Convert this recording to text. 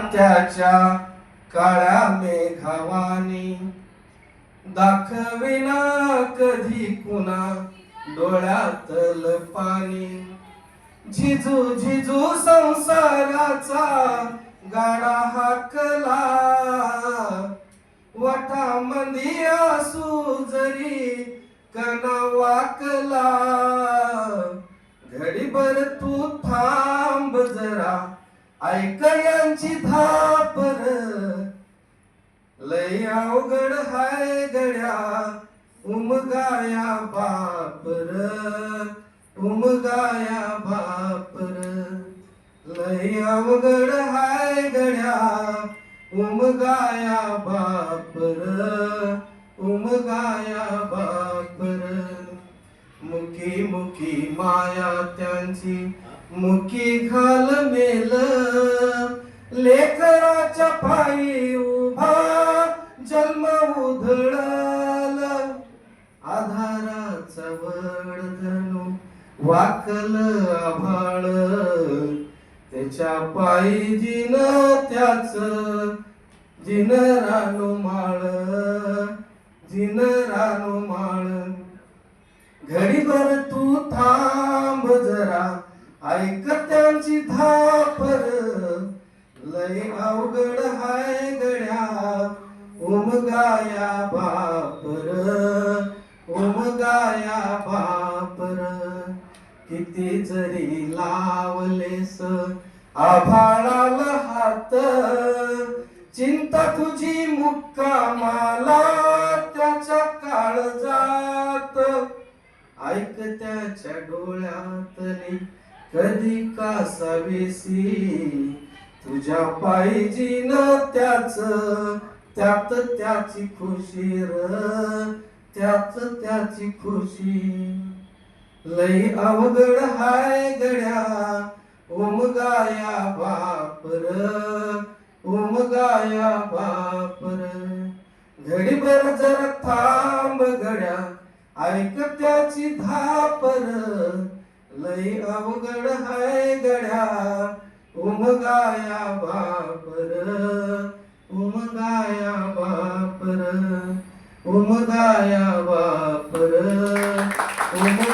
त्याच्या काळ्या मेघावानी दाखविना कधी पुन्हा डोळ्यातल पाणी. झिजू झिजू संसाराचा गाडा हाकला. वटामंदी असू जरी कणा वाकला. घडीभर तू थांब जरा. ऐकयांची धापर लय अवघड हाय गड्या उमगाया बापर. उमगाया बापर. लय अवघड हाय गड्या उमगाया बापर. उमगाया बापर. मुखी मुखी माया त्यांची. मुखी घाल मेल. लेकराच्या पायी उभा जन्म उधळल. आधाराचा वड धनु वाकल आभाळ. त्याच्या पायी जिन त्याच जिन रानू माळ. जिन रानू माळ. घडीभर तू थांब जरा. ऐक त्यांची धापर लय अवघड हाय गड्या उमगाया बापर. उमगाया बापर. किती जरी लावलेस आभाळाला हात. चिंता तुझी मुक्कामाला. त्याच्या ऐक त्याच्या डोळ्यातली कधी कासावेसी तुझ्या पाहिजी ना त्याच त्यात त्याची खुशी र त्याच त्याची खुशी. लई अवघड हाय गड्या उमगाया बापर उमगाया बापर. घडीभर जरा थांब गड्या ऐक त्याची धापर लई अवघड हाय गड्या उमगाया बापर उमगाया बापर उमगाया बापर उम